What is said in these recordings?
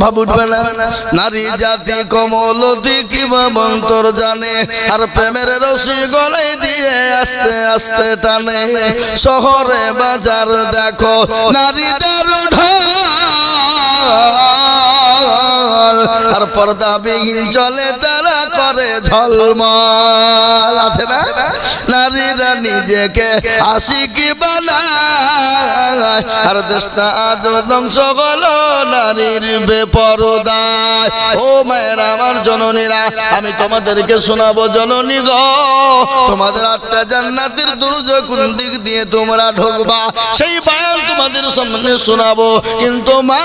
ভাব উঠবে না। নারী জাতি কমলতি কিবা মন্তর জানে, আর প্রেমের রশি গলায় দিয়ে আস্তে আস্তে টানে। শহরে বাজার দেখো, নারীদের আর পর্দাবিহীন চলে তারা করে ঝলমল। আছে না? নারীরা নিজেকে আশিকি বানায়। আর দেশটা ধ্বংস হলো নারীর বেপরদায়। ও মায়ের, আমার জননীরা, আমি তোমাদেরকে শোনাবো জননী গ। তোমাদের আটটা জান্নাতের দুর্য কোন দিক দিয়ে তোমরা ঢুকবা, সেই বায়ান তোমাদের সামনে শোনাবো। কিন্তু মা,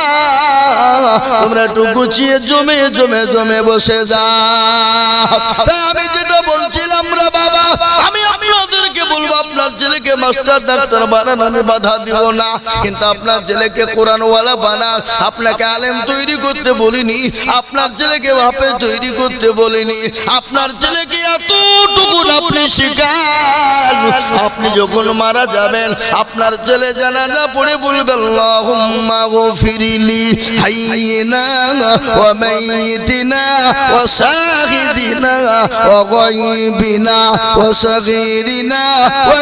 তোমরা একটু গুছিয়ে জমে জমে জমে বসে যা তাই আমি মাস্টার, ডাক্তার বানান, আমি বাধা দিব না। কিন্তু আপনার ছেলেকে কোরআনওয়ালা বানান, আপনাকে আলেম তৈরি করতে বলিনি, আপনার ছেলেকে বাপে তৈরি করতে বলিনি, আপনার ছেলেকে এতটুকু আপনি শিখান। আপনি যখন মারা যাবেন, আপনার ছেলে জানাজা পড়ে বলবে, আল্লাহুম্মা গফিরলি হাইয়িনা ওয়া গায়বিনা ওয়া সগীরিনা ওয়া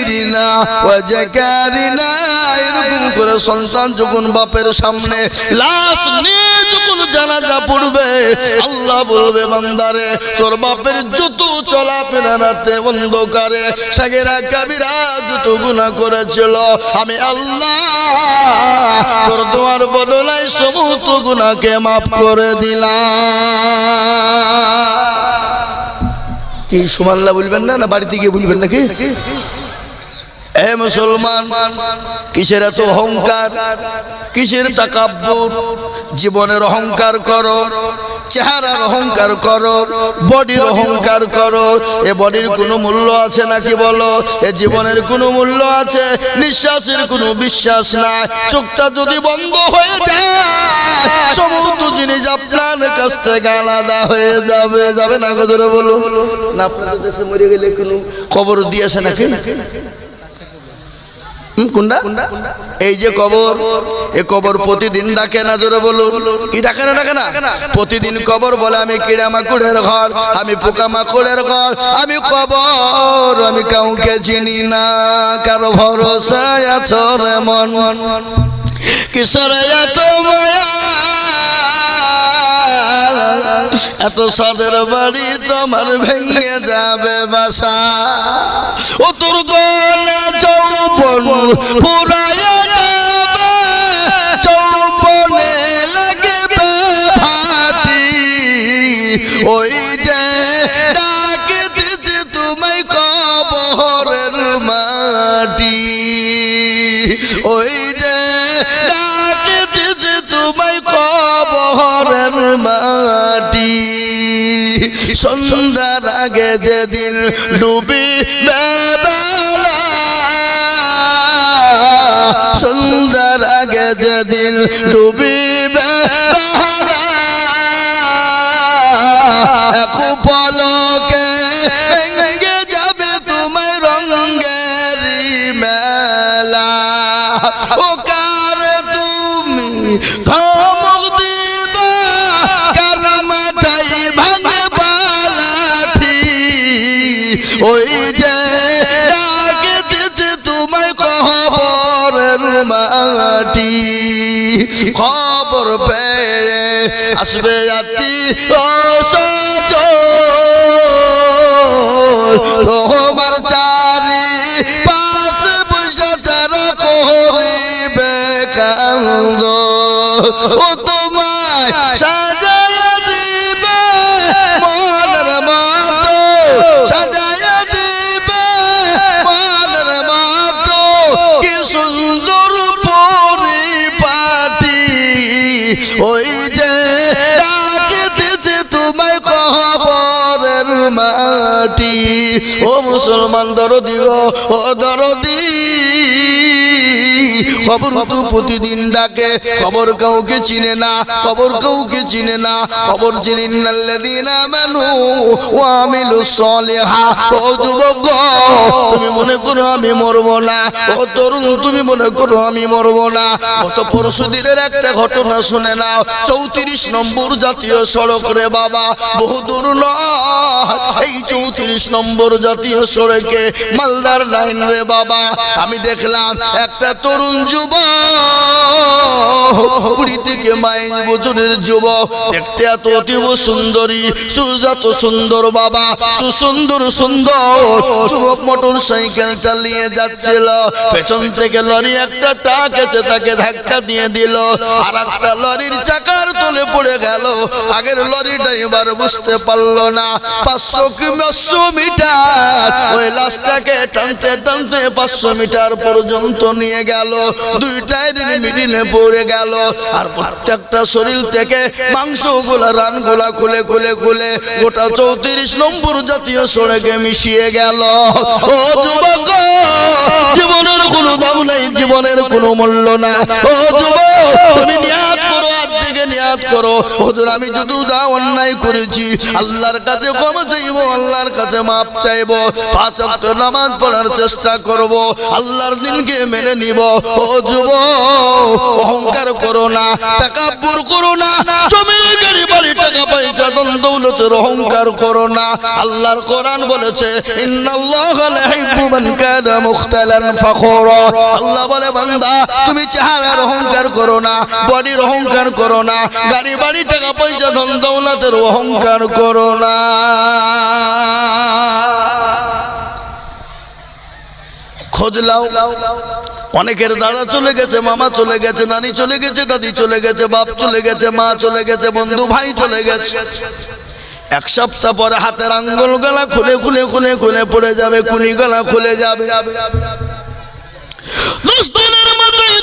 কাবীরিনা ওয়া জাকারিনা এরকম করে সন্তান যখন বাপের সামনে লাশ নিয়ে যখন জানাজা পড়বে, আল্লাহ বলবে, বান্দারে, তোর বাপের যত চলাফেরা রাতে অন্ধকারে, সাগেরা কাবিরা যত গুণা করেছিল, আমি আল্লাহ তোর দোয়ার বদলায় সমস্ত গুণাকে মাফ করে দিলাম। কি সুমাল্লা বলবেন না না বাড়িতে গিয়ে বলবেন নাকি? এ মুসলমান, কিসের এত অহংকার? কিসের তাকাব্বুর? জীবনের অহংকার করো, চেহারার অহংকার করো, বডির অহংকার করো। এ বডির কোনো মূল্য আছে নাকি বলো? এ জীবনের কোনো মূল্য আছে? নিঃশ্বাসের কোনো বিশ্বাস নাই। চোখটা যদি বন্ধ হয়ে যায়, সমস্ত জিনিস আপনার কাছ থেকে আলাদা হয়ে যাবে। যাবে না গদরে বলো। না, আপনাদের দেশে মরে গেলে কোনো খবর দিয়েছে নাকি? কোনটা এই যে কবর এ কবর প্রতিদিন ডাকে না জোরে বলুন। কি ডাকে না ডাকে না? প্রতিদিন কবর বলে আমি কিড়া মাকুড়ের ঘর আমি পোকা মাকুড়ের ঘর আমি কবর আমি কাউকে চিনি না কারও ভরসায় আছো রে মন। কিশোর এত মায়া এত সাদের বাড়ি তোমার ভেঙে যাবে বাসা। ও তোর গলা যৌবন পুরায় যাবে লাগবে ওই যে ডাকে দিছে ওই যে ডাকে দিছে তোমায় কবরের মাটি। সন্ধ্যার আগে যেদিন ডুবি বেলা ডুবিবে এক পলকে ভেঙ্গে যাবে তোমার রঙ্গের মেলা। ও তুমি ধমক খবর পেয়ে আসবে রাতি ও তোমার চারি পাঁচ পয়সা তারা করিবে ও তোমায় মাটি, ও মুসলমান দরদি গো, ও দরদি। কবর তো প্রতিদিন ডাকে কবর কাউকে চিনে না, খবর কাউকে চিনে না কবর চিনেন আমানু আমিলুস সলিহা, ও যুবক, তুমি মনে করো আমি মরবো না। ও তরুণ, তুমি মনে করো আমি মরবো না। গত পরশু দিনের একটা ঘটনা শুনে নাও। চৌত্রিশ নম্বর জাতীয় সড়ক রে বাবা, বহু দূর এই চৌত্রিশ নম্বর জাতীয় সড়কে মালদার লাইন রে বাবা, আমি দেখলাম একটা তরুণ যুবক, কুড়ি থেকে বাইশ বছরের যুবক, দেখতে এত অতীব সুন্দরী সুজাত সুন্দর বাবা, সুসুন্দর, সুন্দর যুবক মোটর সাইকেল চালিয়ে যাচ্ছিল। পেছন থেকে লরি একটা টাক এসে তাকে ধাক্কা দিয়ে দিল। আর একটা লরির চাকার তলে পড়ে গেল। আগের লরিটা এবার বুঝতে পারল না। পাঁচশো পাঁচশো মিটার? ওই লাশটাকে টানতে টানতে পাঁচশো মিটার পর্যন্ত নিয়ে গেল। দুই টায়ারের মিডিলে পড়ে গেল। আর প্রত্যেকটা শরীর থেকে মাংসগুলা, রানগুলা খুলে খুলে খুলে গোটা চৌত্রিশ নম্বর জাতীয় সড়কে মিশিয়ে গেল। ও যুবক, জীবনের কোনো দাম নেই, জীবনের কোনো মূল্য না। ও যুবক, তুমি নিয়াত করো আমি যদি অন্যায় করেছি, আল্লাহর কাছে চাইব, আল্লাহর কাছে মাপ চাইব। পাঁচ নামাজ পড়ার চেষ্টা করব, আল্লাহর দিনকে মেনে নিব। ও যুব অহংকার করো না টাকাপুর করো না। জমি গাড়ি, বাড়ি, টাকা, পয়সা দৌলতের অহংকার করো না। আল্লাহর কোরআন বলেছে আল্লাহ বলে, বান্দা, তুমি চেহারার অহংকার করো না, বডির অহংকার করো না, গাড়ি বাড়ি টাকা পয়সা ধন দৌলতের অহংকার করো না। খোঁজ লাও অনেকের দাদা চলে গেছে, মামা চলে গেছে, নানি চলে গেছে, দাদি চলে গেছে, বাপ চলে গেছে, মা চলে গেছে, বন্ধু ভাই চলে গেছে। এক সপ্তাহ পরে হাতের আঙ্গুল গলা খুলে খুলে খুলে খুলে পড়ে যাবে, কুনি গলা খুলে যাবে।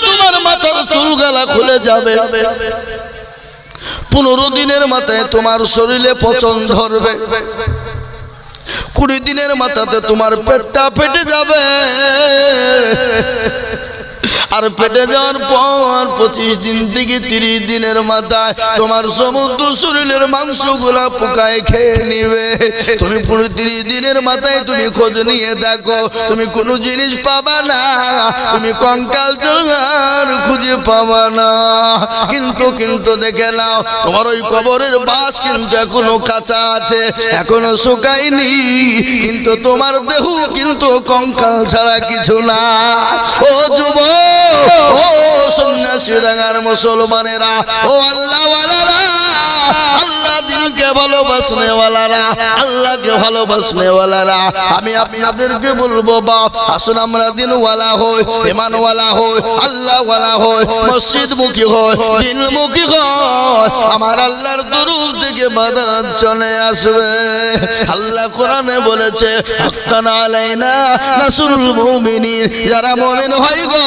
তোমার মাথার চুল গলা খুলে যাবে। পনেরো দিনের মাথায় তোমার শরীরে পচন ধরবে। কুড়ি দিনের মাথাতে তোমার পেটটা ফেটে যাবে। আর পেটে যাওয়ার পর পঁচিশ দিন থেকে তিরিশ দিনের মাথায় তোমার সমুদ্র শরীরের মাংসগুলা পোকায় খেয়ে নিবে। তুমি পুরো তিরিশ দিনের মাথায় তুমি খোঁজ নিয়ে দেখো, তুমি কোনো জিনিস পাবা না, তুমি কঙ্কাল জোগাড় খুঁজে পাবা না। কিন্তু কিন্তু দেখে নাও, তোমার ওই কবরের বাস কিন্তু এখনও কাঁচা আছে, এখনও শুকায়নি। কিন্তু তোমার দেহ কিন্তু কঙ্কাল ছাড়া কিছু না। ও যুব ও সন্ন্যাসী ডাঙার মুসলমানেরা ও আল্লাহ আল্লাহ দিনকে ভালোবাসনে ওয়ালারা আল্লাহকে ভালোবাসনে ওয়ালারা আমি আপনাদেরকে বলব, বা আসুন আমরা দিনওয়ালা হই, ইমানওয়ালা হই, আল্লাহওয়ালা হই মসজিদ মুখী হই দিনমুখী হই, আমার আল্লাহর তরফ থেকে মাদাত চলে আসবে। আল্লাহ কোরআনে বলেছে, হাক্কান আলাইনা নাসরুল মুমিনিন। যারা মুমিন হয় গো,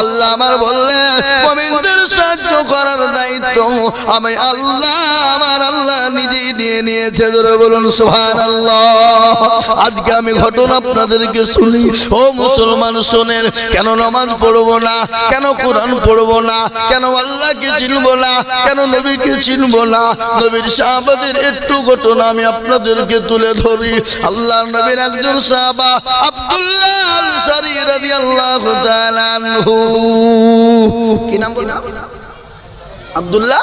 আল্লাহ আমার বললেন, মুমিনদের সাহায্য করার দায়িত্ব আমি, আল্লাহ আমার আল্লাহ নিজেই নিয়ে নিয়েছে, জোরে বলুন সুহান আজকে আমি ঘটনা আপনাদেরকে শুনি। ও মুসলমান, শোনেন, কেন নামাজ পড়ব না? কেন কোরআন পড়ব না? কেন আল্লাহকে চিনবো না? কেন নবীকে চিনবো না? নবীর সাহাবাদের একটু ঘটনা আমি আপনাদেরকে তুলে ধরি। আল্লাহ নবীর একজন সাহাবা, আব্দুল্লাহ কি নাম আব্দুল্লাহ?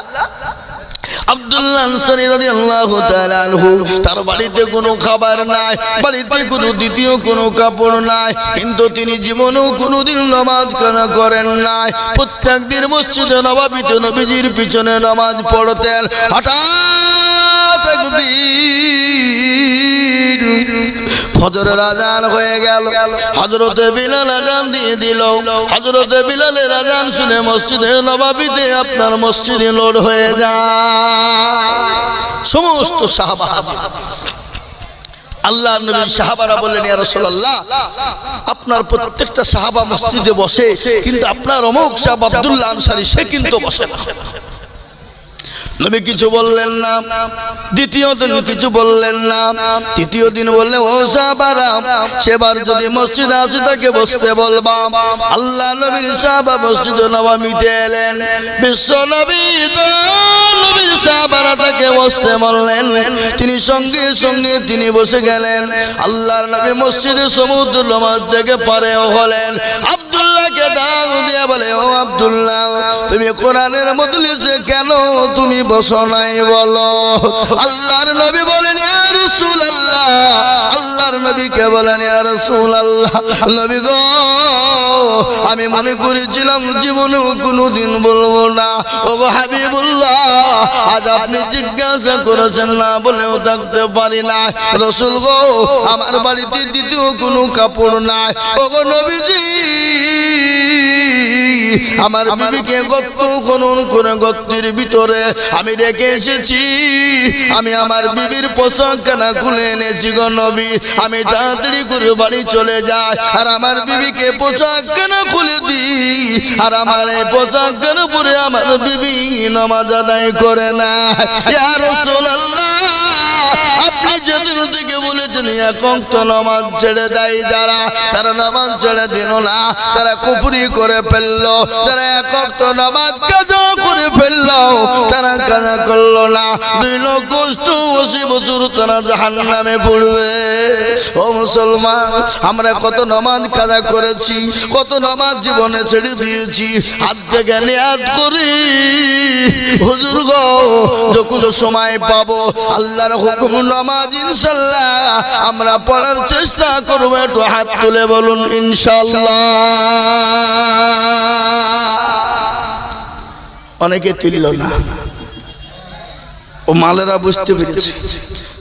আব্দুল্লাহ আনসারী রাদিয়াল্লাহু তাআলা আনহু, তার বাড়িতে কোনো খাবার নাই, বাড়িতে কোনো দ্বিতীয় কোনো কাপড় নাই, কিন্তু তিনি জীবনেও কোনোদিন নামাজ কানা করেন নাই। প্রত্যেক দিন মসজিদে নবাবিতে নবীজির পিছনে নামাজ পড়তেন। হঠাৎ ফজরের আজান হয়ে গেল। হজরতে বিলাল আজান দিয়ে দিল। হজরতে বিলালের আজান শুনে মসজিদে নবাবিতে আপনার মসজিদে লোড হয়ে যায়। সমস্ত সাহাবা আল্লাহ নবীর সাহাবারা বললেন, ইয়া আপনার প্রত্যেকটা সাহাবা মসজিদে বসে, কিন্তু আপনার অমুক সাহাব আব্দুল্লাহ আনসারী, সে কিন্তু বসে না। নবী কিছু বললেন না। দ্বিতীয় দিন কিছু বললেন না। তৃতীয় দিন বললে, ও সাহাবারা, সেবার যদি মসজিদে আসে তাকে বসতে বলবা। আল্লাহ নবীর সাহাবা মসজিদ নবমীতে এলেন। বিশ্ব নবী নবীর সাহাবারা তাকে বসতে বললেন। তিনি সঙ্গে সঙ্গে তিনি বসে গেলেন। আল্লাহর নবী মসজিদে সমুদ্র নমাজ থেকে পারে হলেন। আব্দুল্লাহকে ডাক দিয়ে বলে, ও আব্দুল্লাহ, তুমি কোরআনের মজলিসে কেন তুমি বসো নাই বলো? আল্লাহর নবী বলেন রাসূলুল্লাহ আল্লাহর নবীকে বলেন, ইয়া আল্লাহ নবী গো, আমি মনে করেছিলাম জীবনেও কোনোদিন বলব না। ও গো হাবিবুল্লাহ, আজ আপনি জিজ্ঞাসা করেছেন, না বলেও থাকতে পারি না। রসুল গো, আমার বাড়িতে দ্বিতীয় কোনো কাপড় নাই। ও গো নবীজি আমার বিবিকে গত্ত খনন করে গত্তের ভিতরে আমি রেখে এসেছি। আমি আমার বিবির পোশাক কেনা খুলে এনেছি গো নবী। আমি তাড়াতাড়ি করে বাড়ি চলে যাই আর আমার বিবিকে পোশাক কেনা খুলে দিই। আর আমার এই পোশাক কেন পরে আমার বিবি নামাজ আদায় করে না। ইয়া যেদিন ছেড়ে দেয় যারা নামাজ ছেড়ে তারা করে করে মুসলমান, আমরা কত নামাজ কাজা করেছি, কত নামাজ জীবনে ছেড়ে দিয়েছি, হাত থেকে করি। হুজুর গো, যখন সময় পাবো, আল্লাহর হুকুম নামাজ ইনশাল্লাহ আমরা পড়ার চেষ্টা করব, একটু হাত তুলে বলুন ইনশাল্লাহ অনেকে তুলল না। ও মালেরা বুঝতে পেরেছে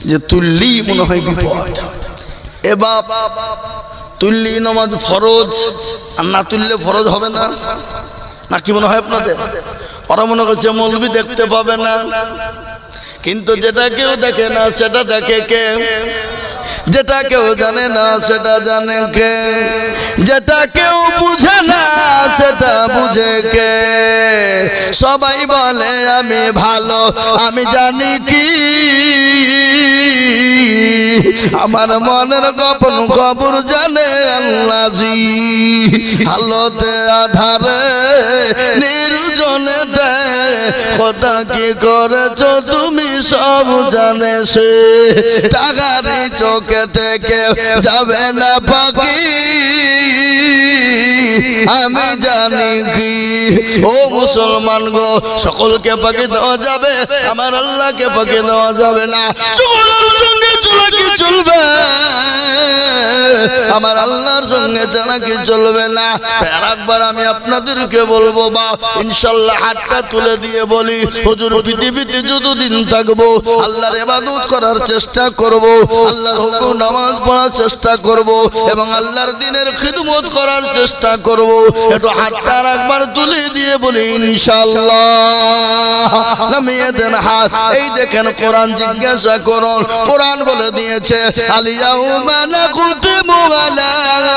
যে তুললি মনে হয় বিপদ। এবার তুললি নামাজ ফরজ, আর না তুললে ফরজ হবে না। না কি মনে হয় আপনাদের? ওরা মনে করছে মৌলবি দেখতে পাবে না। কিন্তু যেটা কেউ দেখে না, সেটা দেখে কে? যেটা কেউ জানে না, সেটা জানে কে? যেটা কেউ বুঝে না, সেটা বুঝে কে? সবাই বলে, আমি ভালো, আমি জানি কি। আমার মনের গোপন খবর জানে আল্লাজি হালতে আধারে নির্জনে দে। কথা কি করেছ তুমি সব জানে সে। টাকারি চোখে থেকে যাবে না পাখি আমি জানি কি। ও মুসলমান গো, সকলকে পাখি দেওয়া যাবে, আমার আল্লাহকে পাখি দেওয়া যাবে না। চলবে। আমার আল্লাহর সঙ্গে জানা কি চলবে না। আর একবার আমি আপনাদেরকে বলব, বা ইনশাল্লাহ হাতটা তুলে দিয়ে বলি, হুজুর, পৃথিবীতে যতদিন থাকব আল্লাহর এবাদত করার চেষ্টা করব, আল্লাহর হুকুম নামাজ পড়ার চেষ্টা করব, এবং আল্লাহর দিনের খিদমত করার চেষ্টা করব। একটু হাতটা আর একবার তুলে দিয়ে বলি, ইনশাল্লাহ। দেন হাত। এই দেখেন, কোরআন জিজ্ঞাসা করুন। কোরআন বলে দিয়েছে আলিয়াউমা নাকুতিমু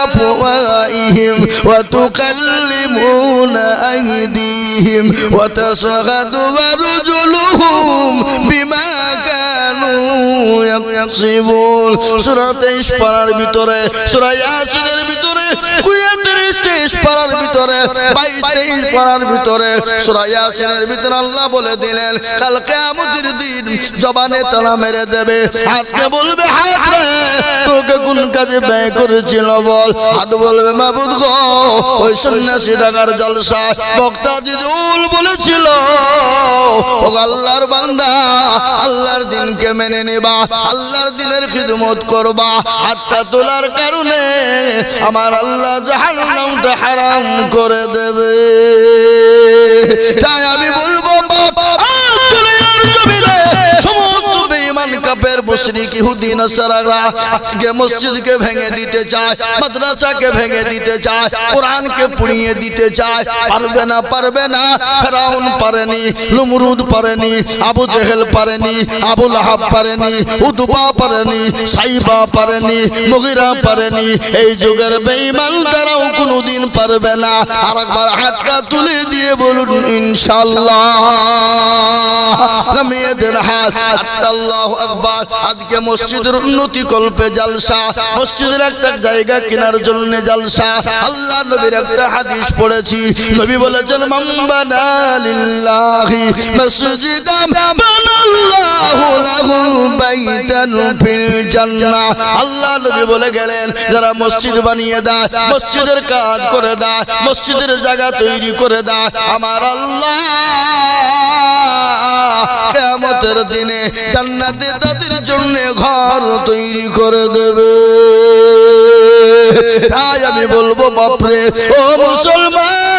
আফওয়াইহিম ওয়া তুকাল্লিমুনা আইদিহিম ওয়া তাশহাদু আরজুলুহুম বিমা কানু ইয়াকসিবুন সূরা 23 পারার ভিতরে সূরা ইয়াসিনের ভিতরে 33 23 পারার ভিতরে 22 23 পারার ভিতরে সূরা ইয়াসিনের ভিতরে আল্লাহ বলে দিলেন কাল কিয়ামতের দিন জবানে তালা মেরে দেবে। হাতকে বলবে হাত রে তোকে কোন কাজে ব্যয় করেছিল বল? হাত বলবে মাবুদ গো ওই সন্ন্যাসী টাকার জলসা বক্তা জিজুল বলেছিল ও আল্লাহর বান্দা আল্লাহর দিনকে মেনে নেবা আল্লাহর দিনের খিদমত করবা হাতটা তোলার কারণে আমার আল্লাহ জাহান্নামটা হারাম করে দেবে। তাই আমি বলব বাপ বেঈমান মুশরিক ইহুদি, নাসারারা কে মসজিদকে ভেঙে দিতে চায়, মাদ্রাসাকে ভেঙে দিতে চায়, কোরআনকে পুড়িয়ে দিতে চায়। পারবে না পারবে না। ফেরাউন পারেনি, লুমরুদ পারেনি, আবু জেহেল পারেনি, আবু লাহাব পারেনি উদবা পারেনি, সাইবা পারেনি, মুগিরা পারেনি। এই যুগের বেঈমান তারাও কোনোদিন পারবে না। আর একবার হাতটা তুলে দিয়ে বলুন ইনশাল্লাহ মেয়েদের হাত। আল্লাহ আকবার। আজকে মসজিদের উন্নতি কল্পে জালসা। মসজিদের একটা জায়গা কেনার জন্য জালসা। আল্লাহ নবীর একটা হাদিস পড়েছি। নবী বলেছেন মাম্বানা লিল্লাহি মসজিদাম বানাল্লাহু লাহু আল্লাহ নবী বলে গেলেন, যারা মসজিদ বানিয়ে দেয়, মসজিদের কাজ করে দেয়, মসজিদের জায়গা তৈরি করে দেয়, আমার আল্লাহ কেমতের দিনে জান্নাতে তাদের জন্য ঘর তৈরি করে দেবে। তাই আমি বলব, বাপরে, ও মুসলমান!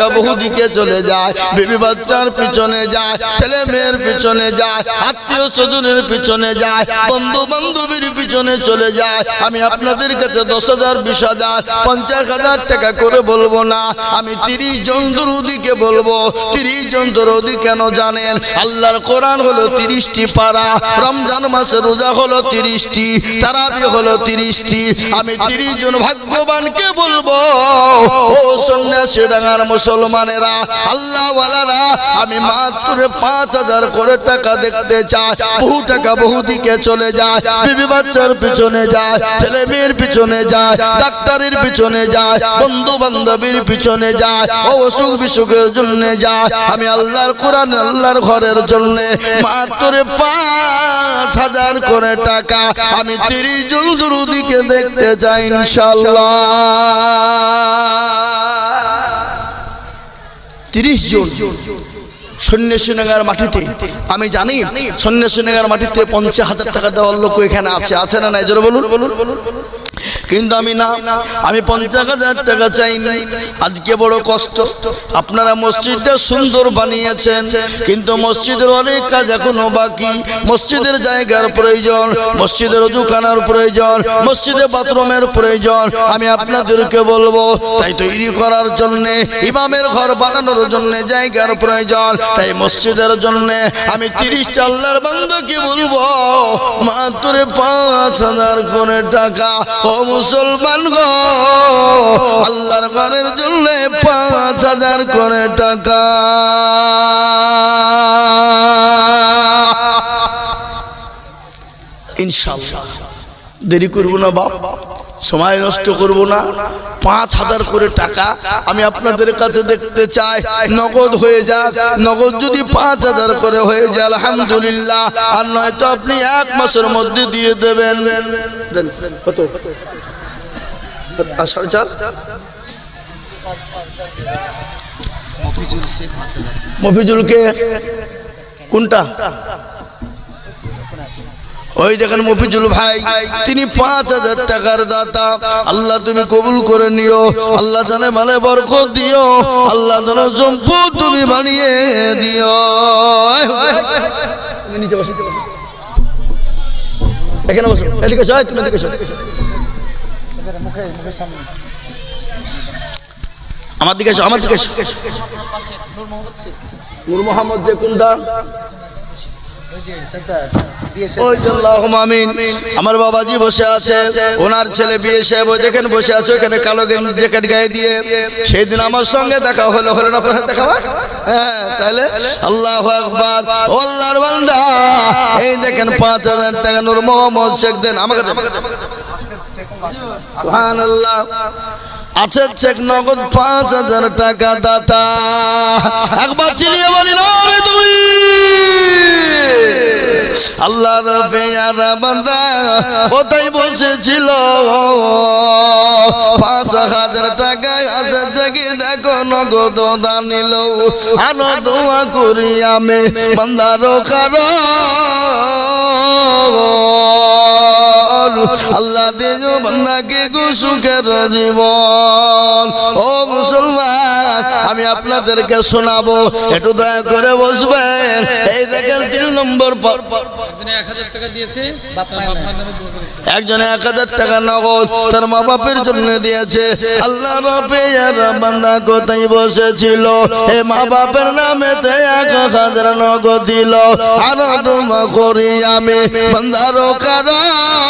টাকা বহু দিকে চলে যায়, বিবি বাচ্চার পিছনে যায়, ছেলে মেয়ের পিছনে যায়, আত্মীয় স্বজনের পিছনে যায় বন্ধু বান্ধবীর পিছনে চলে যায়। আমি আপনাদের কাছে দশ হাজার, বিশ হাজার, পঞ্চাশ হাজার টাকা করে বলব না। আমি তিরিশ জন দরুদিকে বলব। তিরিশ জন দরুদি কেন জানেন? আল্লাহর কোরআন হলো তিরিশটি পারা, রমজান মাসে রোজা হলো তিরিশটি, তারাবি হলো তিরিশটি। আমি তিরিশ জন ভাগ্যবানকে বলব, ও সন্ন্যাসী ডাঙার মুসলমানেরা, আল্লাহওয়ালারা, আমি মাত্র পাঁচ হাজার করে টাকা দেখতে চাই। বহু টাকা বহু দিকে চলে যায়, বিবি বাচ্চার পিছনে যায়, ছেলে মেয়ের পিছনে যায়, ডাক্তারের পিছনে যায় বন্ধু বান্ধবীর পিছনে যায়, অসুখ বিসুখের জন্য যায়। আমি আল্লাহর কোরআন, আল্লাহর ঘরের জন্য মাত্র পাঁচ হাজার করে টাকা, আমি তিরিশ জন দুরুদিকে দেখতে চাই ইনশাল্লাহ তিরিশ জন সন্ন্যাসীনগর মাটিতে, আমি জানি সৈন্য সন্ন্যাসীনগর মাটিতে পঞ্চাশ হাজার টাকা দেওয়ার লোক এখানে আছে আছে না নাই? জোরে বলুন। কিন্তু আমি না, আমি পঞ্চাশ হাজার টাকা চাইনি। আজকে বড় কষ্ট। আপনারা মসজিদটা সুন্দর বানিয়েছেন, কিন্তু মসজিদের অনেক কাজ এখনও বাকি। মসজিদের জায়গার প্রয়োজন, মসজিদের অজুখানার প্রয়োজন, মসজিদে বাথরুমের প্রয়োজন। আমি আপনাদেরকে বলব, তাই তৈরি করার জন্যে, ইমামের ঘর বানানোর জন্য জায়গার প্রয়োজন। তাই মসজিদের জন্য আমি তিরিশটা আল্লাহর বান্ধবকে বলব, মাত্র পাঁচ হাজার করে টাকা। ও মুসলমান গো, আল্লাহর ঘরের জন্য পাঁচ হাজার করে টাকা। ইনশাল্লাহ দেরি করব না বাপ। সময় নষ্ট করব না। পাঁচ হাজার করে টাকা আমি আপনাদের কাছে দেখতে চাই। নগদ হয়ে যাক। নগদ যদি পাঁচ হাজার করে হয়ে যায়, আলহামদুলিল্লাহ। আর নয়তো আপনি এক মাসের মধ্যে দিয়ে দেবেন। কত? সাড়ে চার মফিজুলকে কোনটা? ওই দেখেন মফিজুল ভাই, তিনি পাঁচ হাজার টাকার দাতা। আল্লাহ তুমি কবুল করে নিও, আল্লাহ জানে মানে বরকত দিও, আল্লাহ যেন সম্পদ তুমি বানিয়ে দিও। তুমি আমার দিকে আমার দিকে নূর মোহাম্মদ যে কোনটা? আমার বাবাজি বসে আছে, ওনার ছেলে বিয়ে সাহেব ওই দেখেন বসে আছে, ওখানে কালো জ্যাকেট গায়ে দিয়ে। সেই দিন আমার সঙ্গে দেখা হলো হলো না আপনার দেখা হ্যাঁ তাহলে আল্লাহ আকবার। ও এই দেখেন পাঁচ হাজার টাকা নূর মোহাম্মদ শেখ দেন, আমাকে আছে নগদ পাঁচ হাজার টাকা দাতা। একবার চিলিয়ে বলি না রে পেয়ারা বান্দা কোথায় বসেছিল পাঁচ হাজার টাকা আছে থেকে দেখো, নগদ দানিল আরও দোয়া করি আমি, বান্দারও আল্লাহ দিল বান্দাকে গো সুখের জীবন। ও মুসলমান আমি আপনাদেরকে শোনাবো একটু দয়া করে বসবেন। এই দেখেন তিন নম্বর একজনে এক হাজার টাকা নগদ তার মা বাপের জন্য দিয়েছে। আল্লাহ রবে বান্দা কোথায় বসেছিল? এ মা বাপের নামে এক হাজার নগদ দিল। আরও তোমা করি আমি বান্দারও কারণ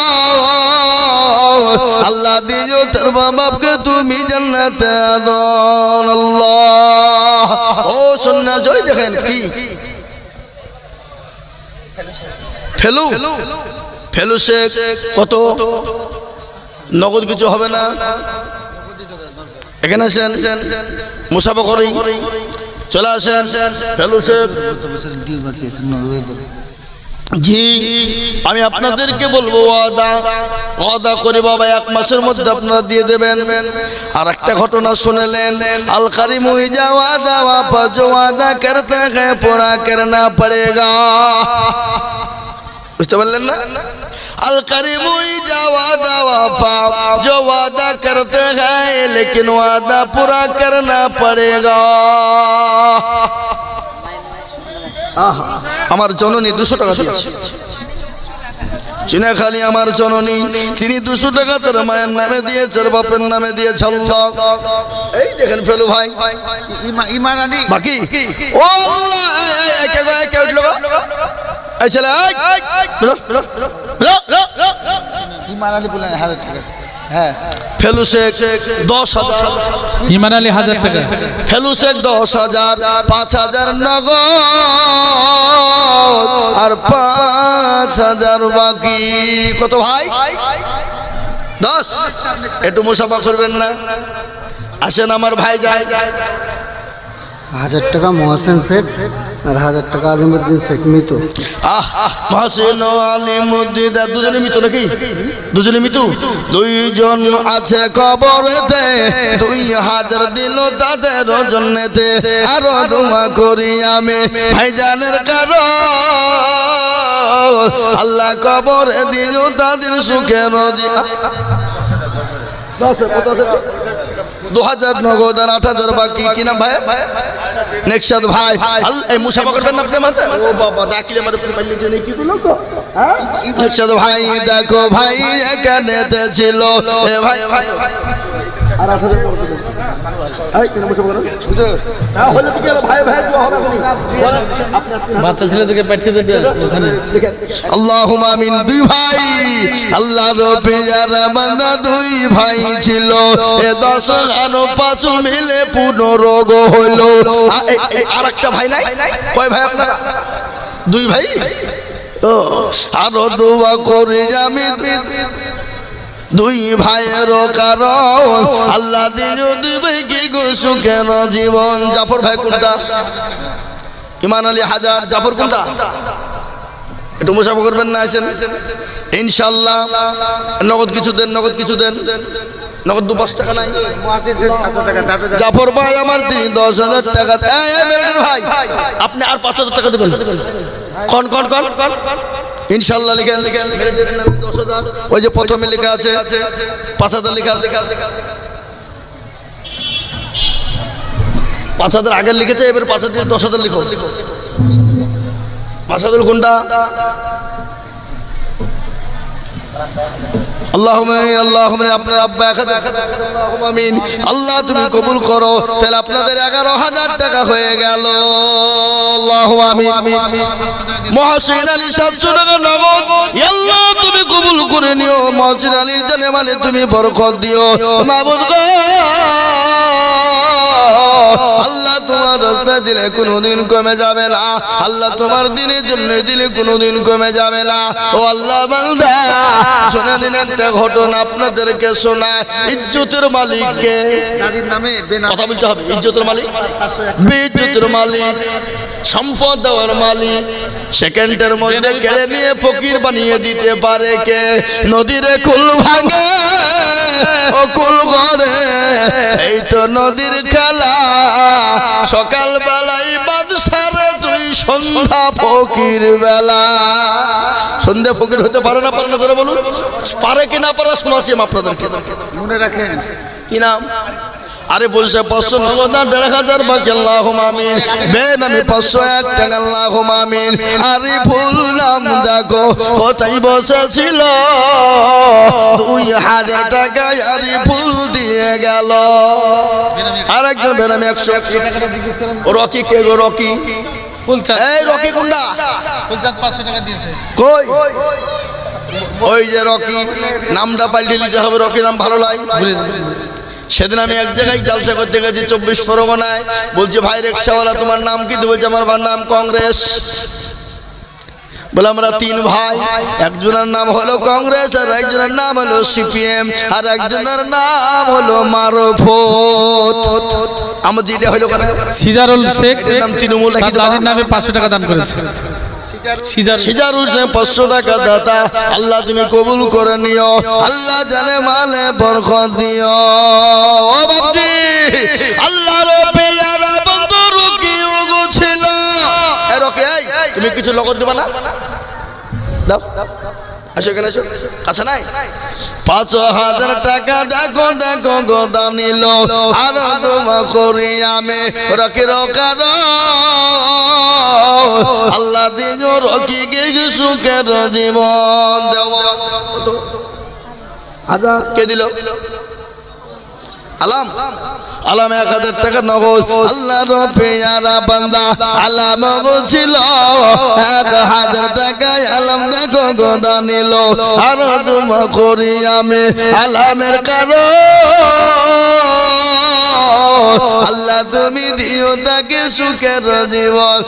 আল্লাহ দিও তোর মা বাপকে তুমি আল্লাহ। ও আছে ওই দেখেন কি? ফেলু? ফেলু শেখ কত? নগদ কিছু হবে না? এখানে আসেন, মুসাফা করি। চলে আসেন, ফেলু শেখ জি, আমি আপনাদেরকে বলব ওয়াদা ওয়াদা করে বাবা এক মাসের মধ্যে আপনারা দিয়ে দেবেন। আর একটা ঘটনা শুনেলেন, আল কারিম ইজা ওয়াদা ওয়াফা জো ওয়াদা করতে হ্যাঁ পুরা করনা পড়েগা। বুঝতে পারলেন না? আল কারিম ইজা ওয়াদা ওয়াফা জো ওয়াদা করতে হ্যাঁ লেকিন ওয়াদা পুরা করনা পড়েগা। আমার জননী দুশো টাকা দিয়েছে চিনাখালি আমার জননী তিনি দুশো টাকা তার মায়ের নামে দিয়েছে বাপের নামে দিয়েছে আল্লাহ এই দেখেন ফেলু ভাই বাকি ও ছেলে হ্যাঁ। ফেলু শেখ দশ হাজার। ইমান আলী হাজার টাকা। ফেলু শেখ দশ হাজার পাঁচ হাজার নগদ আর পাঁচ হাজার বাকি। কত ভাই? দশ। একটু মুসাফা করবেন না? আসেন আমার ভাই যায় হাজার টাকা মহাসেন শেখ আর হাজার টাকা আলিমুদ্দিন শেখ মৃত। আহ মহসিন আলিমুদ্দিন দুজনে মিতু নাকি? দুজনে মিতু? দুইজন আছে কবরেতে দুই হাজার দিল তাদের জন্যতে আরও দোয়া করি আমি ভাইজানের কারণ। আল্লাহ কবরে দিল তাদের সুখে রজি দু হাজার নগদ আর আট হাজার বাকি। কি নাম ভাই নেকশাদ ভাই। এই মুসাফা করবেন না আপনি মাথা ও বাবা ডাকিলে আমার উপরে পাইলে যে কি বলো তো? নেকশাদ ভাই দেখো ভাই এখানে ছিল। ভাই আর আট হাজার বাচ্চা ছেলেদেরকে পাঠিয়ে দেবে ওখানে দুই ভাই। আল্লাহ রবিয়ার বান্দা দুই ভাই ছিল। এ দশ আরও পাঁচ মিলে পনেরো গো হলো আর একটা ভাই নাই? কয় ভাই আপনারা? দুই ভাই? আরও দোয়া করি আমি। দুই ভাইয়ের কারণ। আল্লাহ দিবে কি গো সুখের জীবন জাফর ভাই কোনটা? ইমান আলী হাজার। জাফর কোনটা? একটু মুসাফা করবেন না আসেন ইনশাল্লাহ নগদ কিছু দেন নগদ কিছু দেন। নগদ দু পাঁচ টাকা নাই। জাফর ভাই আমার দিন দশ হাজার টাকা। ভাই আপনি আর পাঁচ হাজার টাকা দেবেন। কন কন কন? ইনশাল্লাহ লিখেন দশ হাজার ওই যে প্রথমে লেখা আছে, পাঁচ হাজার লেখা আছে। পাঁচ হাজার আগের লিখেছে, এবার পাঁচ হাজার দশ হাজার লিখো। পাঁচ হাজার কোনটা? আপনার আব্বা আমিন। আল্লাহ তুমি কবুল করো, তাহলে আপনাদের এগারো হাজার টাকা হয়ে গেল। মহাসিন আলী সাতশো টাকা নগদ। আল্লাহ তুমি কবুল করে নিও। মহাসিন আলীর জানে মানে তুমি বরকত দিও। মাবুদ গো। আল্লাহ তোমার রাস্তা দিলে কোনোদিন কমে যাবে না। আল্লাহ তোমার দিনের জন্য দিলে কোনোদিন কমে যাবে না। ও আল্লাহ বান্দা শোনা দিন একটা ঘটনা আপনাদেরকে শোনা ইজ্জতের মালিককে দাদির নামে কথা বলতে হবে ইজ্জতের মালিক? বিদ্যুতের মালিক সম্পদ দেওয়ার মালিক সেকেন্ডের মধ্যে কেড়ে নিয়ে ফকির বানিয়ে দিতে পারে কে? নদীরে কুল ভাঙে ও কুল ঘরে এই তো নদীর খেলা। সকাল বেলায় বাদশারে তুই সন্ধ্যা ফকির বেলা। সন্ধ্যা ফকির হতে পারে না পারে না করে বলুন। পারে কি না পারে শোনাচ্ছি আপনাদেরকে। মনে রাখেন কি নাম? আরে বলছে পাঁচশো নগদ দেড় হাজার বাকি আল্লাহ মামিন বেন আমি পাঁচশো এক টাকা আল্লাহ মামিন আরে ফুল নাম দেখো কোথায় বসেছিল? দুই হাজার টাকায় আরে ফুল দিয়ে গেল। আর একজন বেনামি একশো। রকি কে গো রকি? এই রকি কুন্ডা পাঁচশো টাকা দিয়েছে। কই? ওই যে রকি নামটা পাল্টে নিতে হবে রকি নাম ভালো লাগে ভুলে। সেদিন আমি এক জায়গায় জালসা করতে গেছি চব্বিশ পরগনায়। বলছি ভাই রিক্সাওয়ালা তোমার নাম কি? বলছে আমার নাম কংগ্রেস। বলে আমরা তিন ভাই। একজনের নাম হলো কংগ্রেস আর একজনের নাম হলো সিপিএম। আর একজনের নাম হলো মারফত। আমার যেটা হলো সিজারুল শেখ নাম তৃণমূল নামে পাঁচশো টাকা দান করেছে। Caesar Caesar Hossain. পাঁচশো টাকা দাতা। আল্লাহ তুমি কবুল করে নিও। আল্লাহ জানে মালে বরকত দিও। ও বাবজি আল্লাহ রবে ইয়ারা বন্ধ ছিল। এ রকে তুমি কিছু লগত দেবা না? দাও আসো এখানে আসো। কাছে নাই? পাঁচ হাজার টাকা দেখো দেখো গোদা নিল আর তোমা করি আমি। রকি রকার আল্লাহ দিজ রকি গে সুখের জীবন। দেও বাবা। হাজার কে দিল? আলাম। আলাম এক হাজার টাকা নগদ। আল্লাহ রবিয়ারা বান্দা, আলাম ছিল। এক হাজার টাকায় আলাম দেখো গোদা নিল আর তোমা করি আমি আলামের কারও আল্লাহ তুমি দিও তাকে সুখের জীবন।